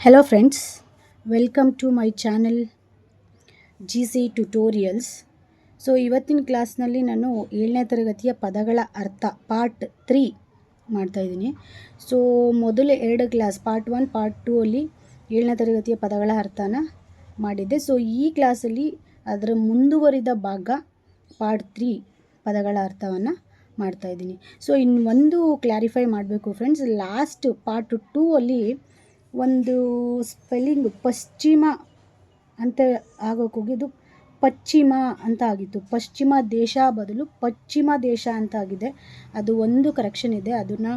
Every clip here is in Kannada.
Hello friends, welcome to my channel G C tutorials so ಇವತ್ತಿನ ಕ್ಲಾಸ್ನಲ್ಲಿ ನಾನು ಏಳನೇ ತರಗತಿಯ ಪದಗಳ ಅರ್ಥ ಪಾರ್ಟ್ ತ್ರೀ ಮಾಡ್ತಾಯಿದ್ದೀನಿ ಸೊ ಮೊದಲು ಎರಡು class part one part two ಅಲ್ಲಿ ಏಳನೇ ತರಗತಿಯ ಪದಗಳ ಅರ್ಥನ ಮಾಡಿದ್ದೆ. ಸೊ ಈ ಕ್ಲಾಸಲ್ಲಿ ಅದರ ಮುಂದುವರಿದ ಭಾಗ ಪಾರ್ಟ್ ತ್ರೀ ಪದಗಳ ಅರ್ಥವನ್ನು ಮಾಡ್ತಾಯಿದ್ದೀನಿ ಸೊ ಇನ್ನು ಒಂದು ಕ್ಲಾರಿಫೈ ಮಾಡಬೇಕು ಫ್ರೆಂಡ್ಸ್ ಲಾಸ್ಟ್ ಪಾರ್ಟ್ ಟೂ ಅಲ್ಲಿ ಒಂದು ಸ್ಪೆಲ್ಲಿಂಗ್ ಪಶ್ಚಿಮ ಅಂತ ಆಗೋಕೆ ಹೋಗಿದ್ದು. ಪಶ್ಚಿಮ ಅಂತ ಆಗಿತ್ತು. ಪಶ್ಚಿಮ ದೇಶ ಬದಲು ಪಶ್ಚಿಮ ದೇಶ ಅಂತ ಆಗಿದೆ. ಅದು ಒಂದು ಕರೆಕ್ಷನ್ ಇದೆ. ಅದನ್ನು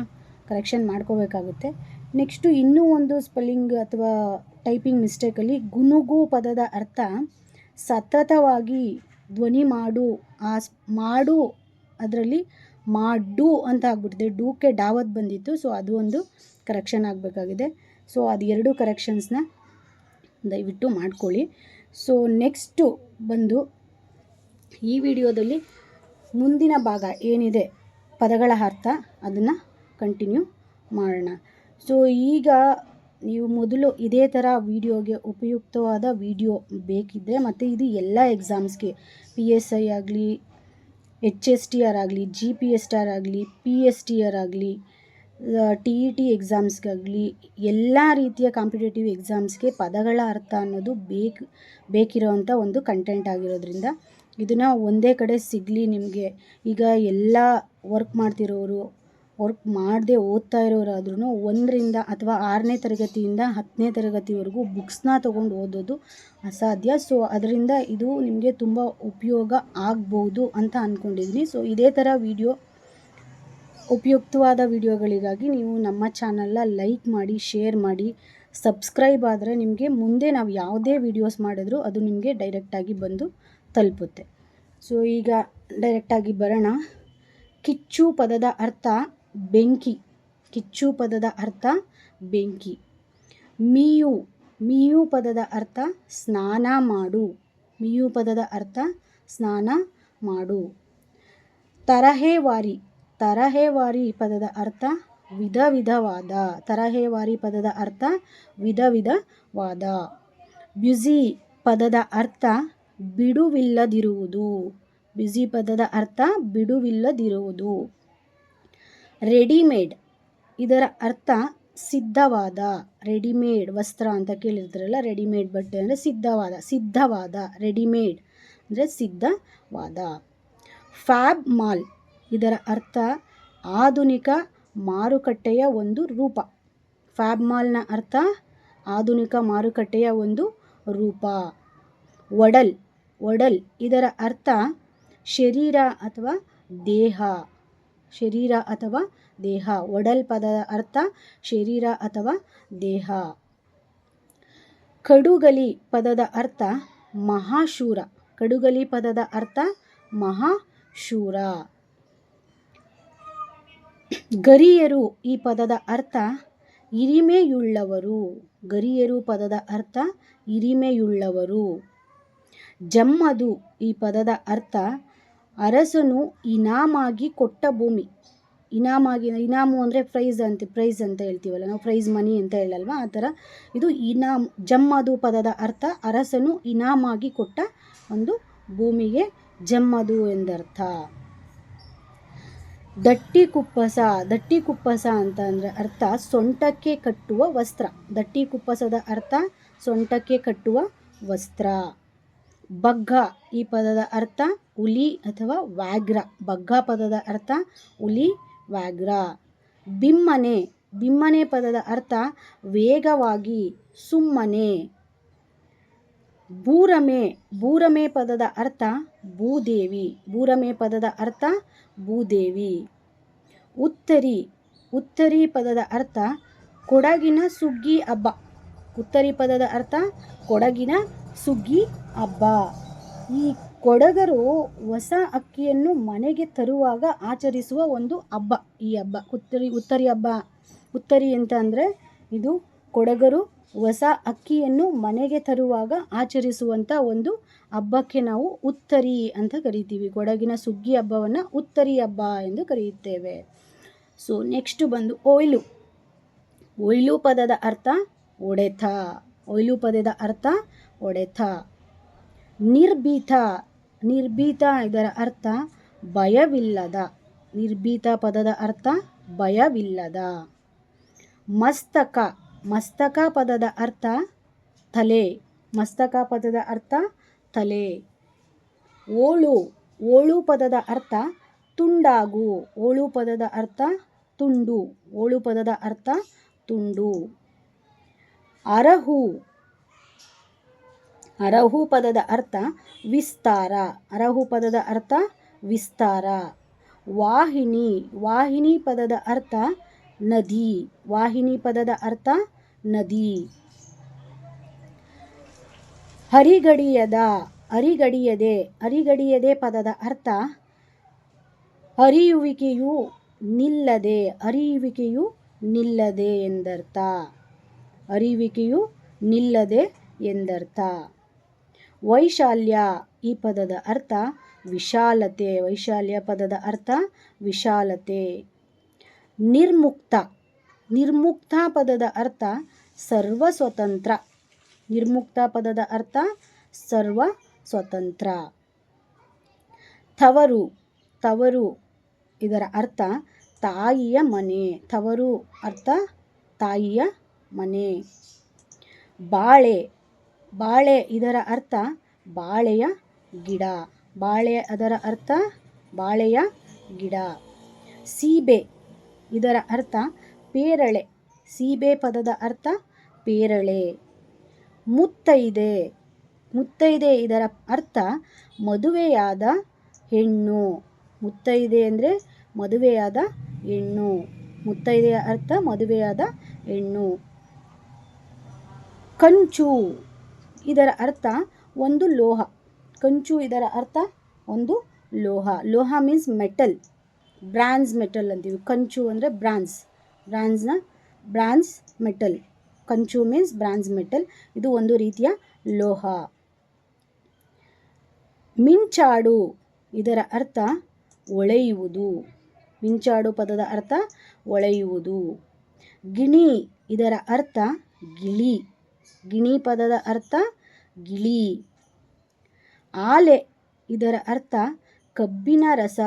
ಕರೆಕ್ಷನ್ ಮಾಡ್ಕೋಬೇಕಾಗುತ್ತೆ. ನೆಕ್ಸ್ಟು ಇನ್ನೂ ಒಂದು ಸ್ಪೆಲ್ಲಿಂಗ್ ಅಥವಾ ಟೈಪಿಂಗ್ ಮಿಸ್ಟೇಕಲ್ಲಿ ಗುನುಗು ಪದದ ಅರ್ಥ ಸತತವಾಗಿ ಧ್ವನಿ ಮಾಡು ಆ ಮಾಡು, ಅದರಲ್ಲಿ ಮಾಡು ಅಂತ ಆಗ್ಬಿಟ್ಟಿದೆ. ಡೂಕ್ಕೆ ಡಾವತ್ ಬಂದಿತ್ತು. ಸೊ ಅದು ಒಂದು ಕರೆಕ್ಷನ್ ಆಗಬೇಕಾಗಿದೆ. ಸೊ ಅದು ಎರಡು ಕರೆಕ್ಷನ್ಸ್ನ ದಯವಿಟ್ಟು ಮಾಡ್ಕೊಳ್ಳಿ. ಸೊ ನೆಕ್ಸ್ಟು ಬಂದು ಈ ವಿಡಿಯೋದಲ್ಲಿ ಮುಂದಿನ ಭಾಗ ಏನಿದೆ, ಪದಗಳ ಅರ್ಥ ಅದನ್ನು ಕಂಟಿನ್ಯೂ ಮಾಡೋಣ. ಸೊ ಈಗ ನೀವು ಮೊದಲು ಇದೇ ಥರ ವಿಡಿಯೋಗೆ ಉಪಯುಕ್ತವಾದ ವಿಡಿಯೋ ಬೇಕಿದ್ದರೆ ಮತ್ತು ಇದು ಎಲ್ಲ ಎಕ್ಸಾಮ್ಸ್ಗೆ ಪಿ ಎಸ್ ಐ ಆಗಲಿ ಎಚ್ ಎಸ್ ಟಿ ಆರ್ ಆಗಲಿ G P S T R ಆಗಲಿ ಪಿ ಎಸ್ ಟಿ ಆರ್ ಆಗಲಿ ಟಿ ಇ ಟಿ ಎಕ್ಸಾಮ್ಸ್ಗಾಗಲಿ ಎಲ್ಲ ರೀತಿಯ ಕಾಂಪಿಟೇಟಿವ್ ಎಕ್ಸಾಮ್ಸ್ಗೆ ಪದಗಳ ಅರ್ಥ ಅನ್ನೋದು ಬೇಕು ಬೇಕಿರೋವಂಥ ಒಂದು ಕಂಟೆಂಟ್ ಆಗಿರೋದ್ರಿಂದ ಇದನ್ನು ಒಂದೇ ಕಡೆ ಸಿಗಲಿ ನಿಮಗೆ. ಈಗ ಎಲ್ಲ ವರ್ಕ್ ಮಾಡ್ತಿರೋರು ವರ್ಕ್ ಮಾಡದೆ ಓದ್ತಾ ಇರೋರಾದ್ರೂ ಒಂದರಿಂದ ಅಥವಾ ಆರನೇ ತರಗತಿಯಿಂದ ಹತ್ತನೇ ತರಗತಿವರೆಗೂ ಬುಕ್ಸ್ನ ತೊಗೊಂಡು ಓದೋದು ಅಸಾಧ್ಯ. ಸೊ ಅದರಿಂದ ಇದು ನಿಮಗೆ ತುಂಬ ಉಪಯೋಗ ಆಗ್ಬೋದು ಅಂತ ಅಂದ್ಕೊಂಡಿದ್ದೀನಿ ಸೊ ಇದೇ ಥರ ವಿಡಿಯೋ ಉಪಯುಕ್ತವಾದ ವಿಡಿಯೋಗಳಿಗಾಗಿ ನೀವು ನಮ್ಮ ಚಾನಲ್ನ ಲೈಕ್ ಮಾಡಿ, ಶೇರ್ ಮಾಡಿ, ಸಬ್ಸ್ಕ್ರೈಬ್ ಆದರೆ ನಿಮಗೆ ಮುಂದೆ ನಾವು ಯಾವುದೇ ವಿಡಿಯೋಸ್ ಮಾಡಿದ್ರೂ ಅದು ನಿಮಗೆ ಡೈರೆಕ್ಟಾಗಿ ಬಂದು ತಲುಪುತ್ತೆ. ಸೊ ಈಗ ಡೈರೆಕ್ಟಾಗಿ ಬರೋಣ. ಕಿಚ್ಚು ಪದದ ಅರ್ಥ ಬೆಂಕಿ. ಕಿಚ್ಚು ಪದದ ಅರ್ಥ ಬೆಂಕಿ. ಮೀಯು. ಮೀಯು ಪದದ ಅರ್ಥ ಸ್ನಾನ ಮಾಡು. ಮೀಯು ಪದದ ಅರ್ಥ ಸ್ನಾನ ಮಾಡು. ತರಹೇವಾರಿ. ತರಹೇವಾರಿ ಪದದ ಅರ್ಥ ವಿಧ ವಿಧವಾದ ತರಹೇವಾರಿ ಪದದ ಅರ್ಥ ವಿಧ ವಿಧವಾದ ಬ್ಯುಸಿ ಪದದ ಅರ್ಥ ಬಿಡುವಿಲ್ಲದಿರುವುದು. ಬ್ಯುಸಿ ಪದದ ಅರ್ಥ ಬಿಡುವಿಲ್ಲದಿರುವುದು. ರೆಡಿಮೇಡ್ ಇದರ ಅರ್ಥ ಸಿದ್ಧವಾದ. ರೆಡಿಮೇಡ್ ವಸ್ತ್ರ ಅಂತ ಕೇಳಿರ್ತಾರಲ್ಲ, ರೆಡಿಮೇಡ್ ಬಟ್ಟೆ ಅಂದರೆ ಸಿದ್ಧವಾದ ಸಿದ್ಧವಾದ. ರೆಡಿಮೇಡ್ ಅಂದರೆ ಸಿದ್ಧವಾದ. ಫ್ಯಾಬ್ ಮಾಲ್ ಇದರ ಅರ್ಥ ಆಧುನಿಕ ಮಾರುಕಟ್ಟೆಯ ಒಂದು ರೂಪ. ಫ್ಯಾಬ್ ಮಾಲ್ನ ಅರ್ಥ ಆಧುನಿಕ ಮಾರುಕಟ್ಟೆಯ ಒಂದು ರೂಪ. ಒಡಲ್ ಒಡಲ್ ಇದರ ಅರ್ಥ ಶರೀರ ಅಥವಾ ದೇಹ. ಶರೀರ ಅಥವಾ ದೇಹ. ಒಡಲ್ ಪದದ ಅರ್ಥ ಶರೀರ ಅಥವಾ ದೇಹ. ಕಡುಗಲಿ ಪದದ ಅರ್ಥ ಮಹಾಶೂರ. ಕಡುಗಲಿ ಪದದ ಅರ್ಥ ಮಹಾಶೂರ. ಗರಿಯರು ಈ ಪದದ ಅರ್ಥ ಹಿರಿಮೆಯುಳ್ಳವರು ಗರಿಯರು ಪದದ ಅರ್ಥ ಹಿರಿಮೆಯುಳ್ಳವರು ಜಮ್ಮದು ಈ ಪದದ ಅರ್ಥ ಅರಸನು ಇನಾಮಾಗಿ ಕೊಟ್ಟ ಭೂಮಿ. ಇನಾಮಾಗಿ, ಇನಾಮು ಅಂದರೆ ಪ್ರೈಸ್ ಅಂತ ಪ್ರೈಸ್ ಅಂತ ಹೇಳ್ತೀವಲ್ಲ, ನಾವು ಪ್ರೈಸ್ ಮನಿ ಅಂತ ಹೇಳಲ್ವಾ? ಆ ಥರ ಇದು ಇನಾಮ್, ಜಮ್ಮದು ಪದದ ಅರ್ಥ ಅರಸನು ಇನಾಮಾಗಿ ಕೊಟ್ಟ ಒಂದು ಭೂಮಿಗೆ ಜಮ್ಮದು ಎಂದರ್ಥ. ದಟ್ಟಿ ಕುಪ್ಪಸ ದಟ್ಟಿ ಕುಪ್ಪಸ ಅಂತ ಅಂದರೆ ಅರ್ಥ ಸೊಂಟಕ್ಕೆ ಕಟ್ಟುವ ವಸ್ತ್ರ. ದಟ್ಟಿ ಕುಪ್ಪಸದ ಅರ್ಥ ಸೊಂಟಕ್ಕೆ ಕಟ್ಟುವ ವಸ್ತ್ರ. ಬಗ್ಗ ಈ ಪದದ ಅರ್ಥ ಹುಲಿ ಅಥವಾ ವ್ಯಾಘ್ರ. ಬಗ್ಗ ಪದದ ಅರ್ಥ ಹುಲಿ, ವ್ಯಾಘ್ರ. ಬಿಮ್ಮನೆ ಬಿಮ್ಮನೆ ಪದದ ಅರ್ಥ ವೇಗವಾಗಿ ಸುಮ್ಮನೆ. ಬೂರಮೆ ಭೂರಮೆ ಪದದ ಅರ್ಥ ಭೂದೇವಿ. ಭೂರಮೆ ಪದದ ಅರ್ಥ ಭೂದೇವಿ. ಉತ್ತರಿ ಉತ್ತರಿ ಪದದ ಅರ್ಥ ಕೊಡಗಿನ ಸುಗ್ಗಿ ಹಬ್ಬ. ಉತ್ತರಿ ಪದದ ಅರ್ಥ ಕೊಡಗಿನ ಸುಗ್ಗಿ ಹಬ್ಬ. ಈ ಕೊಡಗರು ಹೊಸ ಅಕ್ಕಿಯನ್ನು ಮನೆಗೆ ತರುವಾಗ ಆಚರಿಸುವ ಒಂದು ಹಬ್ಬ. ಈ ಹಬ್ಬ, ಉತ್ತರಿ ಉತ್ತರಿ ಹಬ್ಬ. ಉತ್ತರಿ ಅಂತ ಅಂದರೆ ಇದು ಕೊಡಗರು ಹೊಸ ಅಕ್ಕಿಯನ್ನು ಮನೆಗೆ ತರುವಾಗ ಆಚರಿಸುವಂಥ ಒಂದು ಹಬ್ಬಕ್ಕೆ ನಾವು ಉತ್ತರಿ ಅಂತ ಕರಿತೀವಿ. ಕೊಡಗಿನ ಸುಗ್ಗಿ ಹಬ್ಬವನ್ನು ಉತ್ತರಿ ಹಬ್ಬ ಎಂದು ಕರೆಯುತ್ತೇವೆ ಸೊ ನೆಕ್ಸ್ಟ್ ಬಂದು ಒಯ್ಲು. ಒಯ್ಲು ಪದದ ಅರ್ಥ ಒಡೆತ. ಒಯ್ಲು ಪದದ ಅರ್ಥ ಒಡೆತ. ನಿರ್ಭೀತ. ನಿರ್ಭೀತ ಇದರ ಅರ್ಥ ಭಯವಿಲ್ಲದ. ನಿರ್ಭೀತ ಪದದ ಅರ್ಥ ಭಯವಿಲ್ಲದ. ಮಸ್ತಕ. ಮಸ್ತಕ ಪದದ ಅರ್ಥ ತಲೆ. ಮಸ್ತಕ ಪದದ ಅರ್ಥ ತಲೆ. ಓಳು. ಓಳು ಪದದ ಅರ್ಥ ತುಂಡಾಗು. ಓಳು ಪದದ ಅರ್ಥ ತುಂಡು. ಓಳು ಪದದ ಅರ್ಥ ತುಂಡು. ಅರಹು. ಅರಹು ಪದದ ಅರ್ಥ ವಿಸ್ತಾರ. ಅರಹು ಪದದ ಅರ್ಥ ವಿಸ್ತಾರ. ವಾಹಿನಿ. ವಾಹಿನಿ ಪದದ ಅರ್ಥ ನದಿ. ವಾಹಿನಿ ಪದದ ಅರ್ಥ ನದಿ. ಹರಿಗಡಿಯದ ಅರಿಗಡಿಯದೆ ಹರಿಗಡಿಯದೆ ಪದದ ಅರ್ಥ ಹರಿಯುವಿಕೆಯು ನಿಲ್ಲದೆ ಅರಿಯುವಿಕೆಯು ನಿಲ್ಲದೆ ಎಂದರ್ಥ. ಅರಿವಿಕೆಯು ನಿಲ್ಲದೆ ಎಂದರ್ಥ. ವೈಶಾಲ್ಯ ಈ ಪದದ ಅರ್ಥ ವಿಶಾಲತೆ. ವೈಶಾಲ್ಯ ಪದದ ಅರ್ಥ ವಿಶಾಲತೆ. ನಿರ್ಮುಕ್ತ. ನಿರ್ಮುಕ್ತ ಪದದ ಅರ್ಥ ಸರ್ವ ಸ್ವತಂತ್ರ ನಿರ್ಮುಕ್ತ ಪದದ ಅರ್ಥ ಸರ್ವ ಸ್ವತಂತ್ರ ತವರು ತವರು ಇದರ ಅರ್ಥ ತಾಯಿಯ ಮನೆ. ತವರು ಅರ್ಥ ತಾಯಿಯ ಮನೆ. ಬಾಳೆ ಬಾಳೆ ಇದರ ಅರ್ಥ ಬಾಳೆಯ ಗಿಡ. ಬಾಳೆ ಅದರ ಅರ್ಥ ಬಾಳೆಯ ಗಿಡ. ಸೀಬೆ ಇದರ ಅರ್ಥ ಪೇರಳೆ, ಸೀಬೆ ಪದದ ಅರ್ಥ ಪೇರಳೆ. ಮುತ್ತೈದೆ ಮುತ್ತೈದೆ ಇದರ ಅರ್ಥ ಮದುವೆಯಾದ ಹೆಣ್ಣು. ಮುತ್ತೈದೆ ಅಂದರೆ ಮದುವೆಯಾದ ಹೆಣ್ಣು. ಮುತ್ತೈದೆಯ ಅರ್ಥ ಮದುವೆಯಾದ ಹೆಣ್ಣು. ಕಂಚು ಇದರ ಅರ್ಥ ಒಂದು ಲೋಹ. ಕಂಚು ಇದರ ಅರ್ಥ ಒಂದು ಲೋಹ. ಲೋಹ ಮೀನ್ಸ್ ಮೆಟಲ್ ಬ್ರಾನ್ಸ್ ಮೆಟಲ್ ಅಂತೀವಿ. ಕಂಚು ಅಂದರೆ ಬ್ರಾನ್ಸ್. ಬ್ರಾನ್ಸ್ನ ಬ್ರಾನ್ಸ್ ಮೆಟಲ್. ಕಂಚು ಮೀನ್ಸ್ ಬ್ರಾನ್ಸ್ ಮೆಟಲ್. ಇದು ಒಂದು ರೀತಿಯ ಲೋಹ. ಮಿಂಚಾಡು ಇದರ ಅರ್ಥ ಒಳೆಯುವುದು. ಮಿಂಚಾಡು ಪದದ ಅರ್ಥ ಒಳೆಯುವುದು. ಗಿಣಿ ಇದರ ಅರ್ಥ ಗಿಳಿ. ಗಿಣಿ ಪದದ ಅರ್ಥ ಗಿಳಿ. ಆಲೆ ಇದರ ಅರ್ಥ ಕಬ್ಬಿನ ರಸ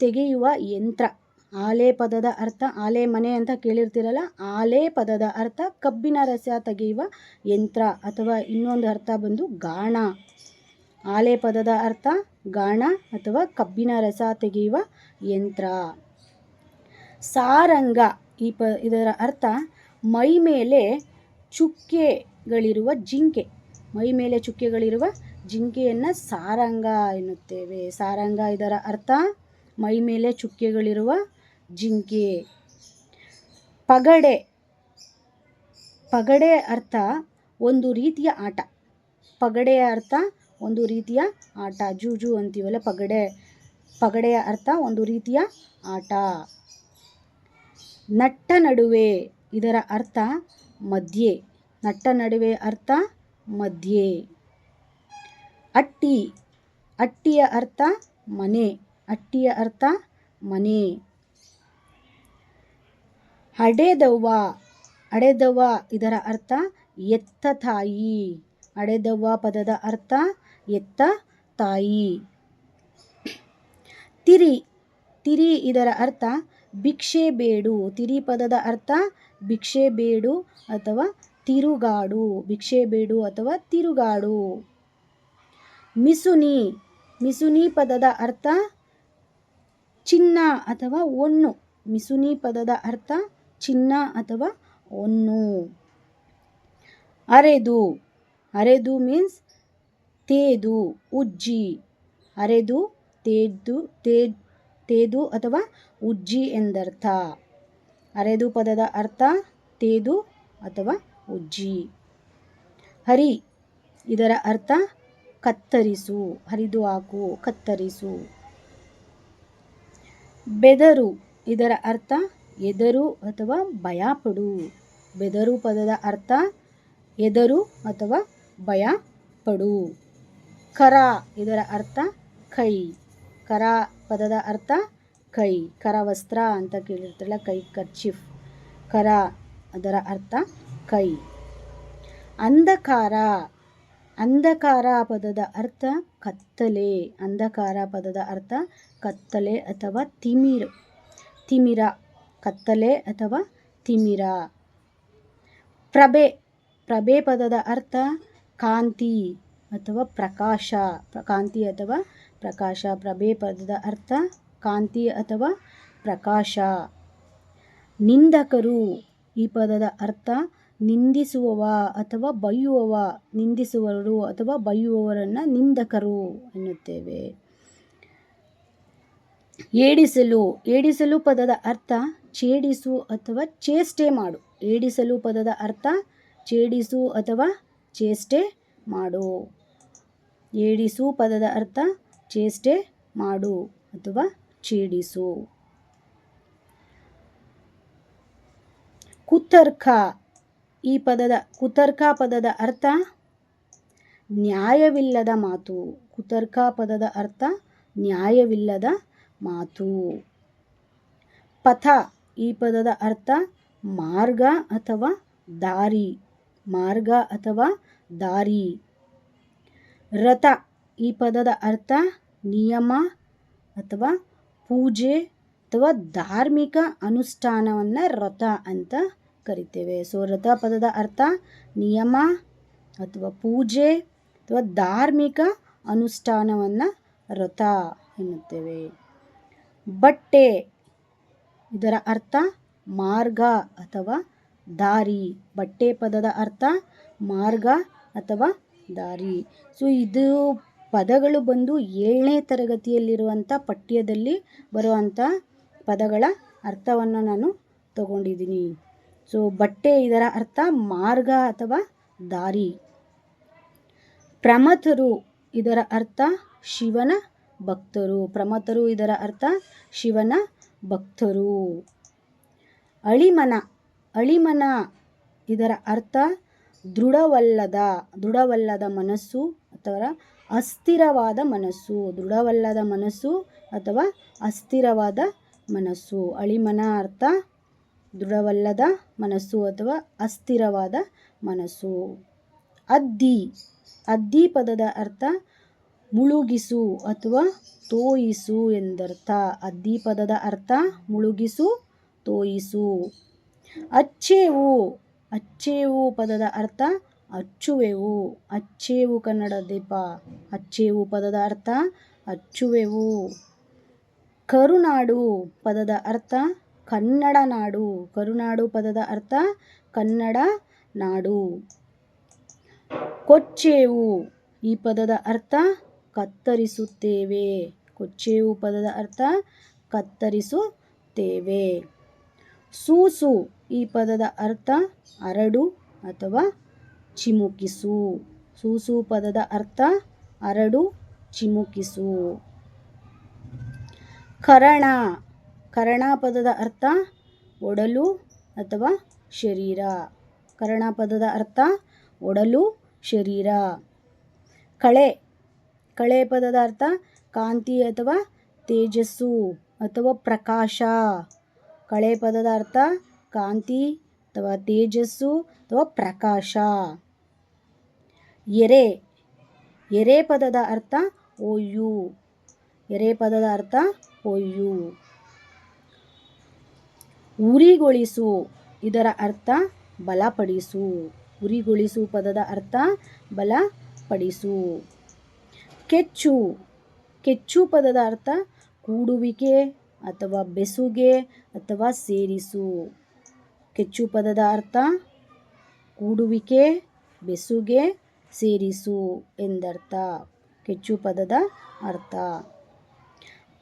ತೆಗೆಯುವ ಯಂತ್ರ. ಆಲೆ ಪದದ ಅರ್ಥ ಆಲೆ ಮನೆ ಅಂತ ಕೇಳಿರ್ತೀರಲ್ಲ? ಆಲೆ ಪದದ ಅರ್ಥ ಕಬ್ಬಿನ ರಸ ತೆಗೆಯುವ ಯಂತ್ರ ಅಥವಾ ಇನ್ನೊಂದು ಅರ್ಥ ಬಂದು ಗಾಣ. ಆಲೆ ಪದದ ಅರ್ಥ ಗಾಣ ಅಥವಾ ಕಬ್ಬಿನ ರಸ ತೆಗೆಯುವ ಯಂತ್ರ. ಸಾರಂಗ ಈ ಪ ಇದರ ಅರ್ಥ ಮೈ ಮೇಲೆ ಚುಕ್ಕೆಗಳಿರುವ ಜಿಂಕೆ. ಮೈ ಮೇಲೆ ಚುಕ್ಕೆಗಳಿರುವ ಜಿಂಕೆಯನ್ನು ಸಾರಂಗ ಎನ್ನುತ್ತೇವೆ. ಸಾರಂಗ ಇದರ ಅರ್ಥ ಮೈ ಮೇಲೆ ಚುಕ್ಕೆಗಳಿರುವ ಜಿಂಕೆ. ಪಗಡೆ. ಪಗಡೆ ಅರ್ಥ ಒಂದು ರೀತಿಯ ಆಟ. ಪಗಡೆಯ ಅರ್ಥ ಒಂದು ರೀತಿಯ ಆಟ. ಜೂಜು ಅಂತೀವಲ್ಲ ಪಗಡೆ. ಪಗಡೆಯ ಅರ್ಥ ಒಂದು ರೀತಿಯ ಆಟ. ನಟ್ಟ ನಡುವೆ ಇದರ ಅರ್ಥ ಮಧ್ಯೆ. ನಟ್ಟ ನಡುವೆ ಅರ್ಥ ಮಧ್ಯೆ. ಅಟ್ಟಿ. ಅಟ್ಟಿಯ ಅರ್ಥ ಮನೆ. ಅಟ್ಟಿಯ ಅರ್ಥ ಮನೆ. ಅಡೆದವ್ವ ಅಡೆದವ್ವ ಇದರ ಅರ್ಥ ಎತ್ತ ತಾಯಿ. ಅಡೆದವ್ವ ಪದದ ಅರ್ಥ ಎತ್ತ ತಾಯಿ. ತಿರಿ ತಿರಿ ಇದರ ಅರ್ಥ ಭಿಕ್ಷೆ ಬೇಡು. ತಿರಿ ಪದದ ಅರ್ಥ ಭಿಕ್ಷೆ ಬೇಡು ಅಥವಾ ತಿರುಗಾಡು. ಭಿಕ್ಷೆ ಬೇಡು ಅಥವಾ ತಿರುಗಾಡು. ಮಿಸುನಿ ಮಿಸುನಿ ಪದದ ಅರ್ಥ ಚಿನ್ನ ಅಥವಾ ಒಣ್ಣು. ಮಿಸುನಿ ಪದದ ಅರ್ಥ ಚಿನ್ನ ಅಥವಾ ಒಣ್ಣು. ಅರೆದು. ಅರೆದು ಮೀನ್ಸ್ ತೇದು, ಉಜ್ಜಿ. ಅರೆದು ತೇದು ತೇ, ತೇದು ಅಥವಾ ಉಜ್ಜಿ ಎಂದರ್ಥ. ಅರೆದು ಪದದ ಅರ್ಥ ತೇದು ಅಥವಾ ಉಜ್ಜಿ. ಹರಿ. ಇದರ ಅರ್ಥ ಕತ್ತರಿಸು. ಹರಿದು ಹಾಕು. ಕತ್ತರಿಸು. ಬೆದರು. ಇದರ ಅರ್ಥ ಎದರು ಅಥವಾ ಭಯಪಡು. ಬೆದರು ಪದದ ಅರ್ಥ ಎದರು ಅಥವಾ ಭಯ ಪಡು ಕರ ಇದರ ಅರ್ಥ ಕೈ. ಕರ ಪದದ ಅರ್ಥ ಕೈ. ಕರ ವಸ್ತ್ರ ಅಂತ ಕೇಳಿರ್ತಾರಲ್ಲ, ಕೈ ಕರ್ಚಿಫ್. ಕರ ಅದರ ಅರ್ಥ ಕೈ. ಅಂಧಕಾರ ಅಂಧಕಾರ ಪದದ ಅರ್ಥ ಕತ್ತಲೆ. ಅಂಧಕಾರ ಪದದ ಅರ್ಥ ಕತ್ತಲೆ ಅಥವಾ ತಿಮಿರ್, ತಿಮಿರ. ಕತ್ತಲೆ ಅಥವಾ ತಿಮಿರ. ಪ್ರಭೆ ಪ್ರಭೆ ಪದದ ಅರ್ಥ ಕಾಂತಿ ಅಥವಾ ಪ್ರಕಾಶ. ಕಾಂತಿ ಅಥವಾ ಪ್ರಕಾಶ. ಪ್ರಭೆ ಪದದ ಅರ್ಥ ಕಾಂತಿ ಅಥವಾ ಪ್ರಕಾಶ. ನಿಂದಕರು ಈ ಪದದ ಅರ್ಥ ನಿಂದಿಸುವವ ಅಥವಾ ಬೈಯುವವ ನಿಂದಿಸುವವರು ಅಥವಾ ಬೈಯುವವರನ್ನು ನಿಂದಕರು ಎನ್ನುತ್ತೇವೆ. ಏಡಿಸಲು ಏಡಿಸಲು ಪದದ ಅರ್ಥ ಛೇಡಿಸು ಅಥವಾ ಚೇಷ್ಟೆ ಮಾಡು. ಏಡಿಸಲು ಪದದ ಅರ್ಥ ಛೇಡಿಸು ಅಥವಾ ಚೇಷ್ಟೆ ಮಾಡು. ಏಡಿಸು ಪದದ ಅರ್ಥ ಚೇಷ್ಟೆ ಮಾಡು ಅಥವಾ ಛೇಡಿಸು. ಕುತರ್ಕ ಈ ಪದದ ಕುತರ್ಕ ಪದದ ಅರ್ಥ? ನ್ಯಾಯವಿಲ್ಲದ ಮಾತು. ಕುತರ್ಕ ಪದದ ಅರ್ಥ? ನ್ಯಾಯವಿಲ್ಲದ ಮಾತು. ಪಥ. ಈ ಪದದ ಅರ್ಥ ಮಾರ್ಗ ಅಥವಾ ದಾರಿ. ಮಾರ್ಗ ಅಥವಾ ದಾರಿ. ರಥ. ಈ ಪದದ ಅರ್ಥ ನಿಯಮ ಅಥವಾ ಪೂಜೆ ಅಥವಾ ಧಾರ್ಮಿಕ ಅನುಷ್ಠಾನವನ್ನು ರಥ ಅಂತ ಕರಿತೇವೆ. ಸೊ ರಥ ಪದದ ಅರ್ಥ ನಿಯಮ ಅಥವಾ ಪೂಜೆ ಅಥವಾ ಧಾರ್ಮಿಕ ಅನುಷ್ಠಾನವನ್ನು ರಥ ಎನ್ನುತ್ತೇವೆ. ಬಟ್ಟೆ, ಇದರ ಅರ್ಥ ಮಾರ್ಗ ಅಥವಾ ದಾರಿ. ಬಟ್ಟೆ ಪದದ ಅರ್ಥ ಮಾರ್ಗ ಅಥವಾ ದಾರಿ. ಸೊ, ಇದು ಪದಗಳು ಬಂದು ಏಳನೇ ತರಗತಿಯಲ್ಲಿರುವಂಥ ಪಠ್ಯದಲ್ಲಿ ಬರುವಂಥ ಪದಗಳ ಅರ್ಥವನ್ನು ನಾನು ತಗೊಂಡಿದ್ದೀನಿ. ಸೊ ಬಟ್ಟೆ ಇದರ ಅರ್ಥ ಮಾರ್ಗ ಅಥವಾ ದಾರಿ. ಪ್ರಮಥರು ಇದರ ಅರ್ಥ ಶಿವನ ಭಕ್ತರು. ಪ್ರಮಥರು ಇದರ ಅರ್ಥ ಶಿವನ ಭಕ್ತರು. ಅಳಿಮನ ಅಳಿಮನ ಇದರ ಅರ್ಥ ದೃಢವಲ್ಲದ ದೃಢವಲ್ಲದ ಮನಸ್ಸು ಅಥವಾ ಅಸ್ಥಿರವಾದ ಮನಸ್ಸು. ದೃಢವಲ್ಲದ ಮನಸ್ಸು ಅಥವಾ ಅಸ್ಥಿರವಾದ ಮನಸ್ಸು. ಅಳಿಮನ ಅರ್ಥ ದೃಢವಲ್ಲದ ಮನಸ್ಸು ಅಥವಾ ಅಸ್ಥಿರವಾದ ಮನಸ್ಸು. ಅದ್ದಿ. ಅದ್ದಿ ಪದದ ಅರ್ಥ ಮುಳುಗಿಸು ಅಥವಾ ತೋಯಿಸು ಎಂದರ್ಥ. ಅದ್ದಿ ಪದದ ಅರ್ಥ ಮುಳುಗಿಸು, ತೋಯಿಸು. ಅಚ್ಚೇವು. ಅಚ್ಚೇವು ಪದದ ಅರ್ಥ ಅಚ್ಚುವೆವು. ಅಚ್ಚೇವು ಕನ್ನಡ ದೀಪ. ಅಚ್ಚೇವು ಪದದ ಅರ್ಥ ಅಚ್ಚುವೆವು. ಕರುನಾಡು ಪದದ ಅರ್ಥ ಕನ್ನಡ ನಾಡು. ಕರುನಾಡು ಪದದ ಅರ್ಥ ಕನ್ನಡ ನಾಡು. ಕೊಚ್ಚೇವು. ಈ ಪದದ ಅರ್ಥ ಕತ್ತರಿಸುತ್ತೇವೆ. ಕೊಚ್ಚೇವು ಪದದ ಅರ್ಥ ಕತ್ತರಿಸುತ್ತೇವೆ. ಸೂಸು. ಈ ಪದದ ಅರ್ಥ ಅರಡು ಅಥವಾ ಚಿಮುಕಿಸು. ಸೂಸು ಪದದ ಅರ್ಥ ಅರಡು, ಚಿಮುಕಿಸು. ಕರಣ. ಕರಣ ಪದದ ಅರ್ಥ ಒಡಲು ಅಥವಾ ಶರೀರ. ಕರ್ಣಪದದ ಅರ್ಥ ಒಡಲು, ಶರೀರ. ಕಳೆ. ಕಳೆ ಪದದ ಅರ್ಥ ಕಾಂತಿ ಅಥವಾ ತೇಜಸ್ಸು ಅಥವಾ ಪ್ರಕಾಶ. ಕಳೆ ಪದದ ಅರ್ಥ ಕಾಂತಿ ಅಥವಾ ತೇಜಸ್ಸು ಅಥವಾ ಪ್ರಕಾಶ. ಎರೆ. ಎರೆ ಪದದ ಅರ್ಥ ಒಯ್ಯು. ಎರೆ ಪದದ ಅರ್ಥ ಒಯ್ಯು. ಉರಿಗೊಳಿಸು ಇದರ ಅರ್ಥ ಬಲಪಡಿಸು. ಉರಿಗೊಳಿಸು ಪದದ ಅರ್ಥ ಬಲಪಡಿಸು. ಕೆಚ್ಚು. ಕೆಚ್ಚು ಪದದ ಅರ್ಥ ಕೂಡುವಿಕೆ ಅಥವಾ ಬೆಸುಗೆ ಅಥವಾ ಸೇರಿಸು. ಕೆಚ್ಚು ಪದದ ಅರ್ಥ ಕೂಡುವಿಕೆ, ಬೆಸುಗೆ, ಸೇರಿಸು ಎಂದರ್ಥ. ಕೆಚ್ಚು ಪದದ ಅರ್ಥ.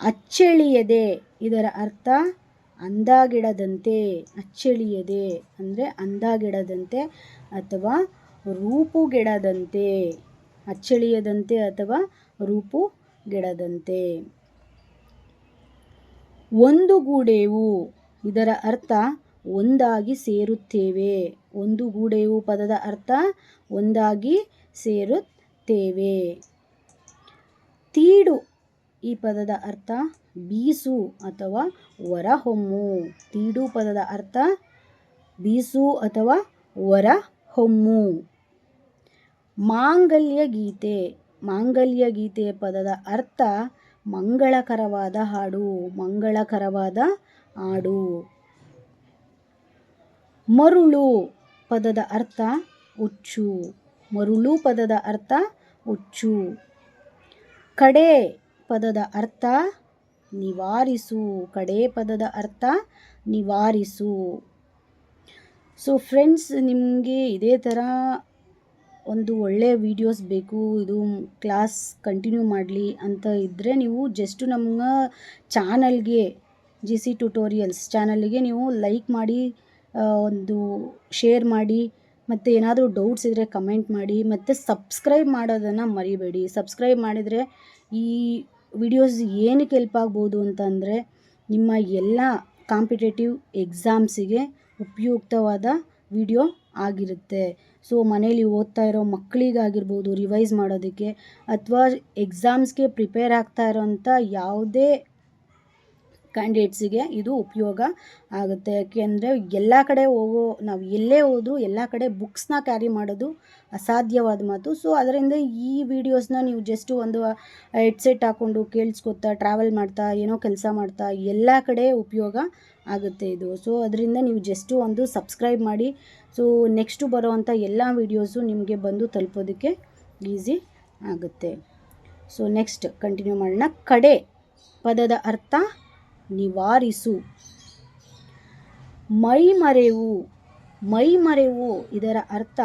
ಅಚ್ಚಳಿಯದೆ ಇದರ ಅರ್ಥ ಅಂದಾಗಿಡದಂತೆ ಅಚ್ಚಳಿಯದೆ, ಅಂದರೆ ಅಂದಾಗಿಡದಂತೆ ಅಥವಾ ರೂಪುಗೆಡದಂತೆ, ಅಚ್ಚಳಿಯದಂತೆ ಅಥವಾ ರೂಪುಗೆಡದಂತೆ. ಒಂದುಗೂಡೆವು ಇದರ ಅರ್ಥ ಒಂದಾಗಿ ಸೇರುತ್ತೇವೆ. ಒಂದುಗೂಡೆವು ಪದದ ಅರ್ಥ ಒಂದಾಗಿ ಸೇರುತ್ತೇವೆ. ತೀಡು, ಈ ಪದದ ಅರ್ಥ ಬೀಸು ಅಥವಾ ಹೊರಹೊಮ್ಮು ತೀಡು ಪದದ ಅರ್ಥ ಬೀಸು ಅಥವಾ ಹೊರಹೊಮ್ಮು ಮಾಂಗಲ್ಯ ಗೀತೆ. ಮಾಂಗಲ್ಯ ಗೀತೆ ಪದದ ಅರ್ಥ ಮಂಗಳಕರವಾದ ಹಾಡು ಮಂಗಳಕರವಾದ ಹಾಡು. ಮರುಳು ಪದದ ಅರ್ಥ ಹುಚ್ಚು. ಮರುಳು ಪದದ ಅರ್ಥ ಹುಚ್ಚು. ಕಡೆ ಪದದ ಅರ್ಥ ನಿವಾರಿಸು ಕಡೆ ಪದದ ಅರ್ಥ ನಿವಾರಿಸು. ಸೊ ಫ್ರೆಂಡ್ಸ್ ನಿಮಗೆ ಇದೇ ಥರ ಒಂದು ಒಳ್ಳೆಯ ವೀಡಿಯೋಸ್ ಬೇಕು, ಇದು ಕ್ಲಾಸ್ ಕಂಟಿನ್ಯೂ ಮಾಡಲಿ ಅಂತ ಇದ್ದರೆ ನೀವು ಜಸ್ಟು ನಮ್ಮ ಚಾನಲ್ಗೆ ಜಿ ಸಿ ಟ್ಯುಟೋರಿಯಲ್ಸ್ ಚಾನಲ್ಗೆ ನೀವು ಲೈಕ್ ಮಾಡಿ ಒಂದು ಶೇರ್ ಮಾಡಿ, ಮತ್ತು ಏನಾದರೂ ಡೌಟ್ಸ್ ಇದ್ದರೆ ಕಮೆಂಟ್ ಮಾಡಿ, ಮತ್ತು ಸಬ್ಸ್ಕ್ರೈಬ್ ಮಾಡೋದನ್ನು ಮರಿಬೇಡಿ. ಸಬ್ಸ್ಕ್ರೈಬ್ ಮಾಡಿದರೆ ಈ ವಿಡಿಯೋಸ್ ಏನಕ್ಕೆ ಹೆಲ್ಪ್ ಆಗ್ಬೋದು ಅಂತಂದರೆ ನಿಮ್ಮ ಎಲ್ಲ ಕಾಂಪಿಟೇಟಿವ್ ಎಕ್ಸಾಮ್ಸಿಗೆ ಉಪಯುಕ್ತವಾದ ವಿಡಿಯೋ ಆಗಿರುತ್ತೆ. ಸೊ ಮನೇಲಿ ಓದ್ತಾ ಇರೋ ಮಕ್ಕಳಿಗಾಗಿರ್ಬೋದು ರಿವೈಸ್ ಮಾಡೋದಕ್ಕೆ, ಅಥವಾ ಎಕ್ಸಾಮ್ಸ್ಗೆ ಪ್ರಿಪೇರ್ ಆಗ್ತಾ ಇರೋಂಥ ಯಾವುದೇ ಕ್ಯಾಂಡಿಡೇಟ್ಸಿಗೆ ಇದು ಉಪಯೋಗ ಆಗುತ್ತೆ. ಯಾಕೆಂದರೆ ಎಲ್ಲ ಕಡೆ ಹೋಗೋ, ನಾವು ಎಲ್ಲೇ ಹೋದರೂ ಎಲ್ಲ ಕಡೆ ಬುಕ್ಸ್ನ ಕ್ಯಾರಿ ಮಾಡೋದು ಅಸಾಧ್ಯವಾದ ಮಾತು. ಸೊ ಅದರಿಂದ ಈ ವಿಡಿಯೋಸ್ನ ನೀವು ಜಸ್ಟ್ ಒಂದು ಹೆಡ್ಸೆಟ್ ಹಾಕ್ಕೊಂಡು ಕೇಳಿಸ್ಕೊತಾ ಟ್ರಾವೆಲ್ ಮಾಡ್ತಾ, ಏನೋ ಕೆಲಸ ಮಾಡ್ತಾ, ಎಲ್ಲ ಕಡೆ ಉಪಯೋಗ ಆಗುತ್ತೆ ಇದು. ಸೊ ಅದರಿಂದ ನೀವು ಜಸ್ಟು ಒಂದು ಸಬ್ಸ್ಕ್ರೈಬ್ ಮಾಡಿ. ಸೊ ನೆಕ್ಸ್ಟು ಬರೋವಂಥ ಎಲ್ಲ ವೀಡಿಯೋಸು ನಿಮಗೆ ಬಂದು ತಲುಪೋದಕ್ಕೆ ಈಸಿ ಆಗುತ್ತೆ. ಸೊ ನೆಕ್ಸ್ಟ್ ಕಂಟಿನ್ಯೂ ಮಾಡೋಣ. ಕಡೆ, ಪದದ ಅರ್ಥ ನಿವಾರಿಸು. ಮೈಮರೆವು ಮೈಮರೆವು ಇದರ ಅರ್ಥ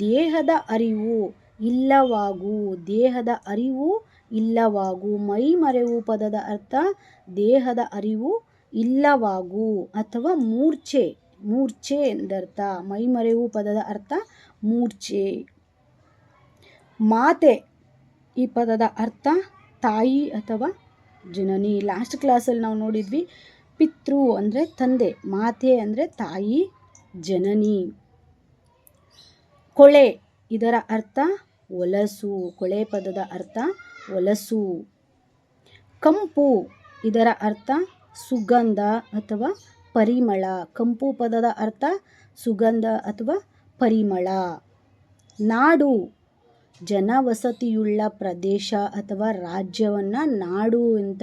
ದೇಹದ ಅರಿವು ಇಲ್ಲವಾಗು, ದೇಹದ ಅರಿವು ಇಲ್ಲವಾಗು. ಮೈಮರೆವು ಪದದ ಅರ್ಥ ದೇಹದ ಅರಿವು ಇಲ್ಲವಾಗು ಅಥವಾ ಮೂರ್ಛೆ ಮೂರ್ಛೆ ಎಂದರ್ಥ. ಮೈಮರೆವು ಪದದ ಅರ್ಥ ಮೂರ್ಛೆ. ಮಾತೆ ಈ ಪದದ ಅರ್ಥ ತಾಯಿ ಅಥವಾ ಜನನಿ ಲಾಸ್ಟ್ ಕ್ಲಾಸಲ್ಲಿ ನಾವು ನೋಡಿದ್ವಿ ಪಿತೃ ಅಂದರೆ ತಂದೆ, ಮಾತೆ ಅಂದರೆ ತಾಯಿ, ಜನನಿ. ಕೊಳೆ ಇದರ ಅರ್ಥ ಒಲಸು, ಕೊಳೆ ಪದದ ಅರ್ಥ ಒಲಸು. ಕಂಪು ಇದರ ಅರ್ಥ ಸುಗಂಧ ಅಥವಾ ಪರಿಮಳ. ಕಂಪು ಪದದ ಅರ್ಥ ಸುಗಂಧ ಅಥವಾ ಪರಿಮಳ. ನಾಡು ಜನವಸತಿಯುಳ್ಳ ಪ್ರದೇಶ ಅಥವಾ ರಾಜ್ಯವನ್ನು ನಾಡು ಅಂತ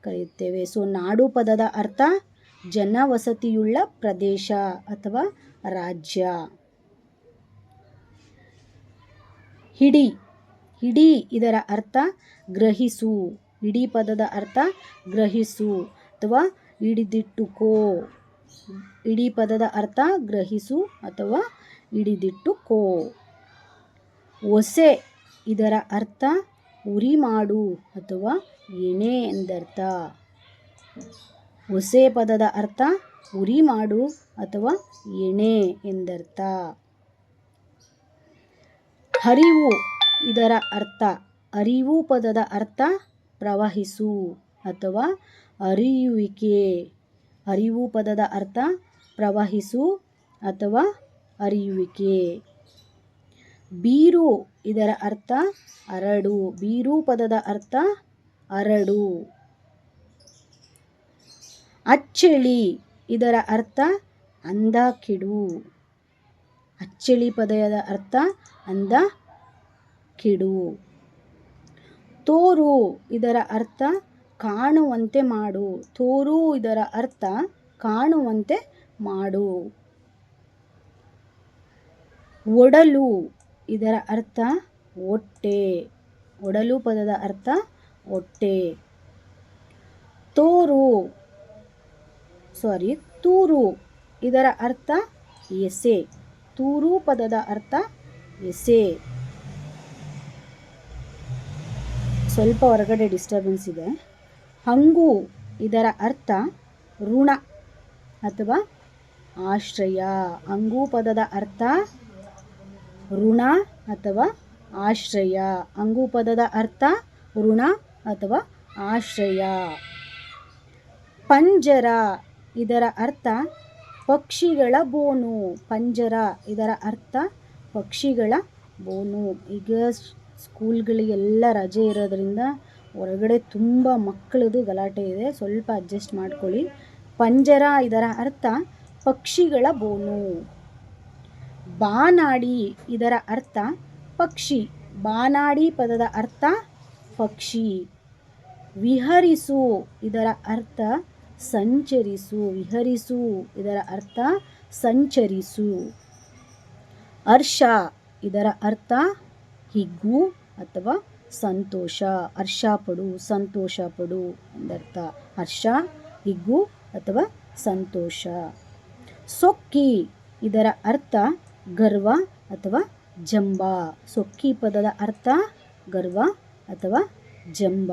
ಕರೆಯುತ್ತೇವೆ. ಸೊ ನಾಡು ಪದದ ಅರ್ಥ ಜನವಸತಿಯುಳ್ಳ ಪ್ರದೇಶ ಅಥವಾ ರಾಜ್ಯ. ಹಿಡಿ ಹಿಡಿ ಇದರ ಅರ್ಥ ಗ್ರಹಿಸು. ಹಿಡಿ ಪದದ ಅರ್ಥ ಗ್ರಹಿಸು ಅಥವಾ ಹಿಡಿದಿಟ್ಟುಕೋ. ಇಡೀ ಪದದ ಅರ್ಥ ಗ್ರಹಿಸು ಅಥವಾ ಹಿಡಿದಿಟ್ಟುಕೋ. ಒಸೆ ಇದರ ಅರ್ಥ ಉರಿ ಮಾಡು ಅಥವಾ ಎಣೆ ಎಂದರ್ಥ. ಒಸೆ ಪದದ ಅರ್ಥ ಉರಿ ಮಾಡು ಅಥವಾ ಎಣೆ ಎಂದರ್ಥ. ಹರಿವು ಇದರ ಅರ್ಥ ಅರಿವು ಪದದ ಅರ್ಥ ಪ್ರವಹಿಸು ಅಥವಾ ಅರಿಯುವಿಕೆ. ಅರಿವು ಪದದ ಅರ್ಥ ಪ್ರವಹಿಸು ಅಥವಾ ಅರಿಯುವಿಕೆ. ಬೀರು ಇದರ ಅರ್ಥ ಅರಡು. ಬೀರು ಪದದ ಅರ್ಥ ಅರಡು. ಅಚ್ಚಳಿ ಇದರ ಅರ್ಥ ಅಂದ ಕಿಡು ಅಚ್ಚಳಿ ಪದದ ಅರ್ಥ ಅಂದ ಕಿಡು ತೋರು ಇದರ ಅರ್ಥ ಕಾಣುವಂತೆ ಮಾಡು. ತೋರು ಇದರ ಅರ್ಥ ಕಾಣುವಂತೆ ಮಾಡು. ಒಡಲು ಇದರ ಅರ್ಥ ಹೊಟ್ಟೆ ಒಡಲು ಪದದ ಅರ್ಥ ಹೊಟ್ಟೆ ತೋರು. ಸಾರಿ ತೂರು. ಇದರ ಅರ್ಥ ಎಸೆ. ತೂರು ಪದದ ಅರ್ಥ ಎಸೆ. ಸ್ವಲ್ಪ ಹೊರಗಡೆ ಡಿಸ್ಟರ್ಬೆನ್ಸ್ ಇದೆ. ಹಂಗು ಇದರ ಅರ್ಥ ಋಣ ಅಥವಾ ಆಶ್ರಯ. ಹಂಗು ಪದದ ಅರ್ಥ ಋಣ ಅಥವಾ ಆಶ್ರಯ. ಅಂಗುಪದದ ಅರ್ಥ ಋಣ ಅಥವಾ ಆಶ್ರಯ. ಪಂಜರ, ಇದರ ಅರ್ಥ ಪಕ್ಷಿಗಳ ಬೋನು. ಪಂಜರ, ಇದರ ಅರ್ಥ ಪಕ್ಷಿಗಳ ಬೋನು. ಈಗ ಸ್ಕೂಲ್ಗಳಿಗೆಲ್ಲ ರಜೆ ಇರೋದ್ರಿಂದ ಹೊರಗಡೆ ತುಂಬ ಮಕ್ಕಳದು ಗಲಾಟೆ ಇದೆ. ಸ್ವಲ್ಪ ಅಡ್ಜಸ್ಟ್ ಮಾಡ್ಕೊಳ್ಳಿ. ಪಂಜರ, ಇದರ ಅರ್ಥ ಪಕ್ಷಿಗಳ ಬೋನು. ಬಾನಾಡಿ ಇದರ ಅರ್ಥ ಪಕ್ಷಿ. ಬಾನಾಡಿ ಪದದ ಅರ್ಥ ಪಕ್ಷಿ. ವಿಹರಿಸು ಇದರ ಅರ್ಥ ಸಂಚರಿಸು. ವಿಹರಿಸು ಇದರ ಅರ್ಥ ಸಂಚರಿಸು. ಹರ್ಷ ಇದರ ಅರ್ಥ ಹಿಗ್ಗು ಅಥವಾ ಸಂತೋಷ. ಹರ್ಷ ಪಡು, ಸಂತೋಷ ಪಡು ಎಂದರ್ಥ. ಹರ್ಷ, ಹಿಗ್ಗು ಅಥವಾ ಸಂತೋಷ. ಸೊಕ್ಕಿ ಇದರ ಅರ್ಥ ಗರ್ವ ಅಥವಾ ಜಂಬ. ಸೊಕ್ಕಿ ಪದದ ಅರ್ಥ ಗರ್ವ ಅಥವಾ ಜಂಬ.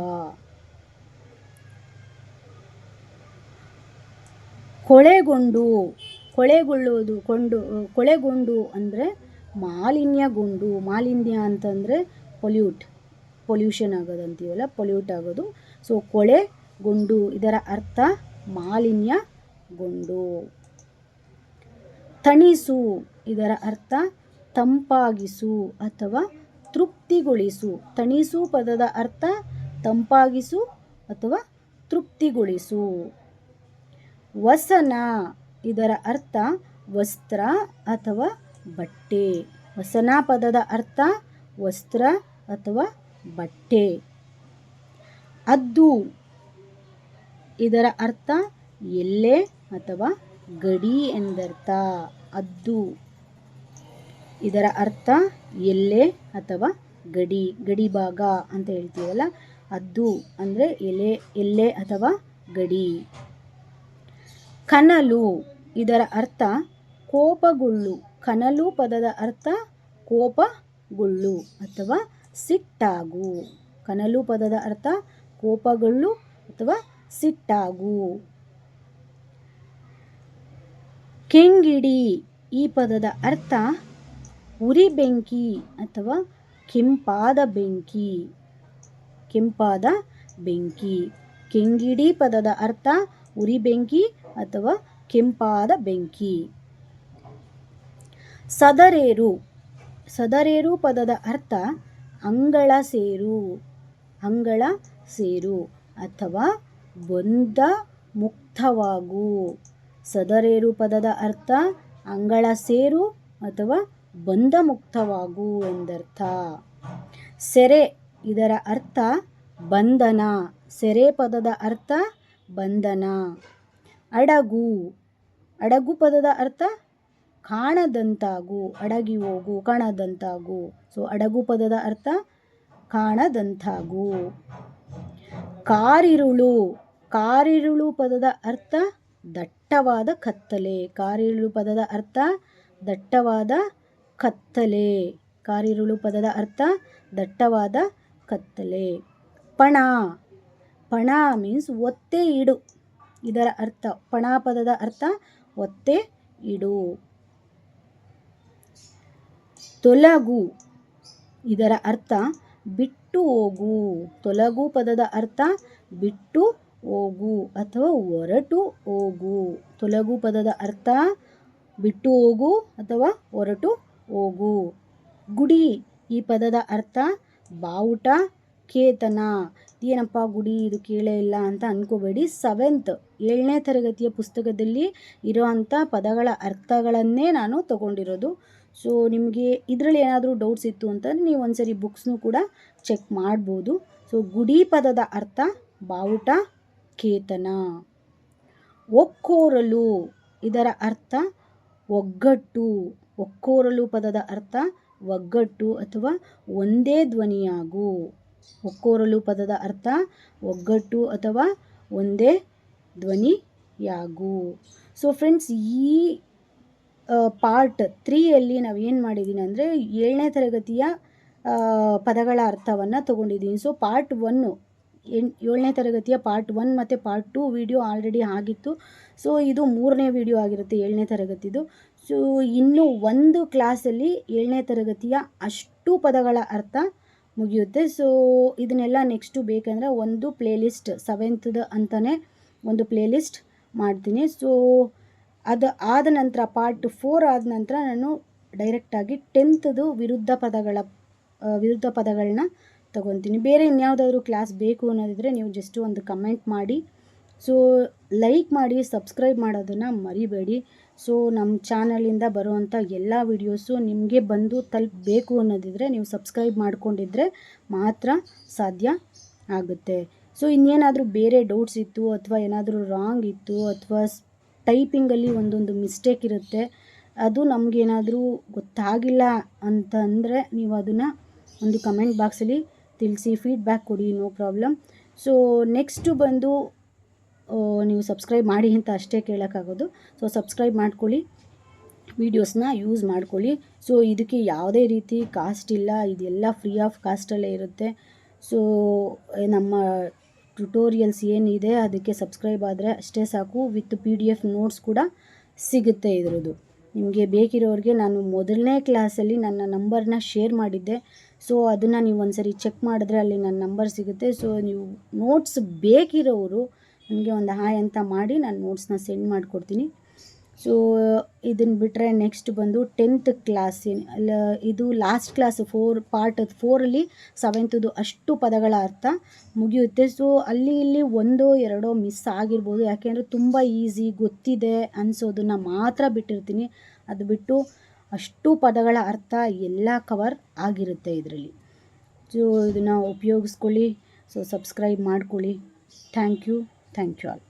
ಕೊಳೆಗೊಂಡು, ಕೊಳೆಗೊಳ್ಳುವುದು ಕೊಂಡು, ಕೊಳೆಗೊಂಡು ಅಂದರೆ ಮಾಲಿನ್ಯಗೊಂಡು, ಮಾಲಿನ್ಯ ಅಂತಂದರೆ ಪೊಲ್ಯೂಟ್, ಪೊಲ್ಯೂಷನ್ ಆಗೋದು ಅಂತೀವಲ್ಲ, ಪೊಲ್ಯೂಟ್ ಆಗೋದು. ಸೊ ಕೊಳೆಗೊಂಡು ಇದರ ಅರ್ಥ ಮಾಲಿನ್ಯಗೊಂಡು. ತಣಿಸು, ಇದರ ಅರ್ಥ ತಂಪಾಗಿಸು ಅಥವಾ ತೃಪ್ತಿಗೊಳಿಸು. ತಣಿಸು ಪದದ ಅರ್ಥ ತಂಪಾಗಿಸು ಅಥವಾ ತೃಪ್ತಿಗೊಳಿಸು. ವಸನ, ಇದರ ಅರ್ಥ ವಸ್ತ್ರ ಅಥವಾ ಬಟ್ಟೆ. ವಸನ ಪದದ ಅರ್ಥ ವಸ್ತ್ರ ಅಥವಾ ಬಟ್ಟೆ. ಅದ್ದು, ಇದರ ಅರ್ಥ ಎಲ್ಲೆ ಅಥವಾ ಗಡಿ ಎಂದರ್ಥ. ಅದ್ದು ಇದರ ಅರ್ಥ ಎಲ್ಲೆ ಅಥವಾ ಗಡಿ ಗಡಿ ಭಾಗ ಅಂತ ಹೇಳ್ತೀವಲ್ಲ? ಅದ್ದು ಅಂದರೆ ಎಲೆ ಎಲ್ಲೆ ಅಥವಾ ಗಡಿ. ಕನಲು, ಇದರ ಅರ್ಥ ಕೋಪಗೊಳ್ಳು. ಕನಲು ಪದದ ಅರ್ಥ ಕೋಪಗೊಳ್ಳು ಅಥವಾ ಸಿಟ್ಟಾಗು. ಕನಲು ಪದದ ಅರ್ಥ ಕೋಪಗೊಳ್ಳು ಅಥವಾ ಸಿಟ್ಟಾಗು. ಕೆಂಗಿಡಿ. ಈ ಪದದ ಅರ್ಥ ಉರಿ ಬೆಂಕಿ ಅಥವಾ ಕೆಂಪಾದ ಬೆಂಕಿ. ಕೆಂಪಾದ ಬೆಂಕಿ. ಕೆಂಗಿಡಿ ಪದದ ಅರ್ಥ ಉರಿ ಬೆಂಕಿ ಅಥವಾ ಕೆಂಪಾದ ಬೆಂಕಿ. ಸದರೇರು. ಸದರೇರು ಪದದ ಅರ್ಥ ಅಂಗಳ ಸೇರು. ಅಂಗಳ ಸೇರು ಅಥವಾ ಬಂದ ಮುಕ್ತವಾಗು. ಸದರೇರು ಪದದ ಅರ್ಥ ಅಂಗಳ ಸೇರು ಅಥವಾ ಬಂಧ ಮುಕ್ತವಾಗು ಎಂದರ್ಥ. ಸೆರೆ ಇದರ ಅರ್ಥ ಬಂಧನ. ಸೆರೆ ಪದದ ಅರ್ಥ ಬಂಧನ. ಅಡಗು ಅಡಗು ಪದದ ಅರ್ಥ ಕಾಣದಂತಾಗು, ಅಡಗಿ ಹೋಗು, ಕಾಣದಂತಾಗು. ಸೊ ಅಡಗು ಪದದ ಅರ್ಥ ಕಾಣದಂತಾಗು. ಕಾರಿರುಳು ಕಾರಿರುಳು ಪದದ ಅರ್ಥ ದಟ್ಟವಾದ ಕತ್ತಲೆ. ಕಾರಿರುಳು ಪದದ ಅರ್ಥ ದಟ್ಟವಾದ ಕತ್ತಲೆ. ಕಾರಿರುಳು ಪದದ ಅರ್ಥ ದಟ್ಟವಾದ ಕತ್ತಲೆ. ಪಣ. ಪಣ ಮೀನ್ಸ್ ಒತ್ತೆ ಇಡು. ಇದರ ಅರ್ಥ, ಪಣ ಪದದ ಅರ್ಥ ಒತ್ತೆ ಇಡು. ತೊಲಗು. ಇದರ ಅರ್ಥ ಬಿಟ್ಟು ಹೋಗು. ತೊಲಗು ಪದದ ಅರ್ಥ ಬಿಟ್ಟು ಹೋಗು ಅಥವಾ ಹೊರಟು ಹೋಗು ತೊಲಗು ಪದದ ಅರ್ಥ ಬಿಟ್ಟು ಹೋಗು ಅಥವಾ ಹೊರಟು ಹೋಗು. ಗುಡಿ, ಈ ಪದದ ಅರ್ಥ ಬಾವುಟ, ಕೇತನ. ಏನಪ್ಪ ಗುಡಿ, ಇದು ಕೇಳೇ ಇಲ್ಲ ಅಂತ ಅಂದ್ಕೋಬೇಡಿ ಸೆವೆಂತ್, ಏಳನೇ ತರಗತಿಯ ಪುಸ್ತಕದಲ್ಲಿ ಇರೋವಂಥ ಪದಗಳ ಅರ್ಥಗಳನ್ನೇ ನಾನು ತಗೊಂಡಿರೋದು. ಸೊ, ನಿಮಗೆ ಇದರಲ್ಲಿ ಏನಾದರೂ ಡೌಟ್ಸ್ ಇತ್ತು ಅಂತಂದರೆ ನೀವು ಒಂದ್ಸರಿ ಬುಕ್ಸ್ನು ಕೂಡ ಚೆಕ್ ಮಾಡ್ಬೋದು. ಸೊ, ಗುಡಿ ಪದದ ಅರ್ಥ ಬಾವುಟ ಕೇತನ ಒಕ್ಕೋರಲು ಇದರ ಅರ್ಥ ಒಗ್ಗಟ್ಟು. ಒಕ್ಕೋರಲು ಪದದ ಅರ್ಥ ಒಗ್ಗಟ್ಟು ಅಥವಾ ಒಂದೇ ಧ್ವನಿಯಾಗು. ಒಕ್ಕೋರಲು ಪದದ ಅರ್ಥ ಒಗ್ಗಟ್ಟು ಅಥವಾ ಒಂದೇ ಧ್ವನಿಯಾಗು. ಸೊ ಫ್ರೆಂಡ್ಸ್ ಈ ಪಾರ್ಟ್ ತ್ರೀಯಲ್ಲಿ ನಾವು ಏನು ಮಾಡಿದ್ದೀನಿ ಅಂದರೆ ಏಳನೇ ತರಗತಿಯ ಪದಗಳ ಅರ್ಥವನ್ನು ತೊಗೊಂಡಿದ್ದೀನಿ ಸೊ ಪಾರ್ಟ್ ಒನ್ನು ಎನ್ ಏಳನೇ ತರಗತಿಯ ಪಾರ್ಟ್ ಒನ್ ಮತ್ತು ಪಾರ್ಟ್ ಟು ವಿಡಿಯೋ ಆಲ್ರೆಡಿ ಆಗಿತ್ತು. ಸೊ ಇದು ಮೂರನೇ ವಿಡಿಯೋ ಆಗಿರುತ್ತೆ ಏಳನೇ ತರಗತಿದು. ಸೊ ಇನ್ನು ಒಂದು ಕ್ಲಾಸಲ್ಲಿ ಏಳನೇ ತರಗತಿಯ ಅಷ್ಟು ಪದಗಳ ಅರ್ಥ ಮುಗಿಯುತ್ತೆ. ಸೊ ಇದನ್ನೆಲ್ಲ ನೆಕ್ಸ್ಟು ಬೇಕಂದರೆ ಒಂದು ಪ್ಲೇಲಿಸ್ಟ್ ಸೆವೆಂತ್ದು ಅಂತಲೇ ಒಂದು ಪ್ಲೇಲಿಸ್ಟ್ ಮಾಡ್ತೀನಿ. ಸೊ ಅದು ಆದ ನಂತರ ಪಾರ್ಟ್ ಫೋರ್ ಆದ ನಂತರ ನಾನು ಡೈರೆಕ್ಟಾಗಿ ಟೆಂತ್ದು ವಿರುದ್ಧ ಪದಗಳ, ವಿರುದ್ಧ ಪದಗಳನ್ನ ತಗೊತೀನಿ ಬೇರೆ ಇನ್ಯಾವುದಾದ್ರೂ ಕ್ಲಾಸ್ ಬೇಕು ಅನ್ನೋದಿದ್ರೆ ನೀವು ಜಸ್ಟ್ ಒಂದು ಕಮೆಂಟ್ ಮಾಡಿ. ಸೊ ಲೈಕ್ ಮಾಡಿ ಸಬ್ಸ್ಕ್ರೈಬ್ ಮಾಡೋದನ್ನು ಮರಿಬೇಡಿ. ಸೊ ನಮ್ಮ ಚಾನಲಿಂದ ಬರುವಂಥ ಎಲ್ಲ ವಿಡಿಯೋಸು ನಿಮಗೆ ಬಂದು ತಲುಪಬೇಕು ಅನ್ನೋದಿದ್ರೆ ನೀವು ಸಬ್ಸ್ಕ್ರೈಬ್ ಮಾಡ್ಕೊಂಡಿದ್ರೆ ಮಾತ್ರ ಸಾಧ್ಯ ಆಗುತ್ತೆ. ಸೊ ಇನ್ನೇನಾದರೂ ಬೇರೆ ಡೌಟ್ಸ್ ಇತ್ತು ಅಥವಾ ಏನಾದರೂ ರಾಂಗ್ ಇತ್ತು ಅಥವಾ ಟೈಪಿಂಗಲ್ಲಿ ಒಂದೊಂದು ಮಿಸ್ಟೇಕ್ ಇರುತ್ತೆ, ಅದು ನಮಗೇನಾದರೂ ಗೊತ್ತಾಗಿಲ್ಲ ಅಂತಂದರೆ ನೀವು ಅದನ್ನು ಒಂದು ಕಮೆಂಟ್ ಬಾಕ್ಸಲ್ಲಿ ತಿಳಿಸಿ ಫೀಡ್ಬ್ಯಾಕ್ ಕೊಡಿ ನೋ ಪ್ರಾಬ್ಲಮ್ ಸೊ ನೆಕ್ಸ್ಟು ಬಂದು ನೀವು ಸಬ್ಸ್ಕ್ರೈಬ್ ಮಾಡಿ ಅಂತ ಅಷ್ಟೇ ಕೇಳೋಕ್ಕಾಗೋದು. ಸೊ ಸಬ್ಸ್ಕ್ರೈಬ್ ಮಾಡ್ಕೊಳ್ಳಿ. ವೀಡಿಯೋಸ್ನ ಯೂಸ್ ಮಾಡ್ಕೊಳ್ಳಿ. ಸೊ ಇದಕ್ಕೆ ಯಾವುದೇ ರೀತಿ ಕಾಸ್ಟ್ ಇಲ್ಲ. ಇದೆಲ್ಲ ಫ್ರೀ ಆಫ್ ಕಾಸ್ಟಲ್ಲೇ ಇರುತ್ತೆ. ಸೊ ನಮ್ಮ ಟ್ಯುಟೋರಿಯಲ್ಸ್ ಏನಿದೆ, ಅದಕ್ಕೆ ಸಬ್ಸ್ಕ್ರೈಬ್ ಆದರೆ ಅಷ್ಟೇ ಸಾಕು. With P D F notes ಕೂಡ ಸಿಗುತ್ತೆ ಇದರದ್ದು. ನಿಮಗೆ ಬೇಕಿರೋರಿಗೆ ನಾನು ಮೊದಲನೇ ಕ್ಲಾಸಲ್ಲಿ ನನ್ನ ನಂಬರ್ನ ಶೇರ್ ಮಾಡಿದ್ದೆ. ಸೊ ಅದನ್ನು ನೀವು ಒಂದ್ಸರಿ ಚೆಕ್ ಮಾಡಿದ್ರೆ ಅಲ್ಲಿ ನನ್ನ ನಂಬರ್ ಸಿಗುತ್ತೆ. ಸೊ ನೀವು ನೋಟ್ಸ್ ಬೇಕಿರೋರು ನನಗೆ ಒಂದು ಹಾಯ್ ಅಂತ ಮಾಡಿ ನಾನು ನೋಟ್ಸ್ನ ಸೆಂಡ್ ಮಾಡಿಕೊಡ್ತೀನಿ. ಸೊ ಇದನ್ನು ಬಿಟ್ಟರೆ ನೆಕ್ಸ್ಟ್ ಬಂದು ಟೆಂತ್ ಕ್ಲಾಸ್ ಇದು ಲಾಸ್ಟ್ ಕ್ಲಾಸ್ ಫೋರ್ ಪಾರ್ಟ್ ಫೋರಲ್ಲಿ ಸೆವೆಂತದು ಅಷ್ಟು ಪದಗಳ ಅರ್ಥ ಮುಗಿಯುತ್ತೆ. ಸೊ ಅಲ್ಲಿ ಇಲ್ಲಿ ಒಂದೋ ಎರಡೋ ಮಿಸ್ ಆಗಿರ್ಬೋದು. ಯಾಕೆಂದರೆ ತುಂಬ ಈಸಿ ಗೊತ್ತಿದೆ ಅನಿಸೋದನ್ನ ಮಾತ್ರ ಬಿಟ್ಟಿರ್ತೀನಿ. ಅದು ಬಿಟ್ಟು ಅಷ್ಟು ಪದಗಳ ಅರ್ಥ ಎಲ್ಲ ಕವರ್ ಆಗಿರುತ್ತೆ ಇದರಲ್ಲಿ. ಸೊ ಇದನ್ನು ಉಪಯೋಗಿಸ್ಕೊಳ್ಳಿ. ಸೊ ಸಬ್ಸ್ಕ್ರೈಬ್ ಮಾಡ್ಕೊಳ್ಳಿ. Thank you thank you all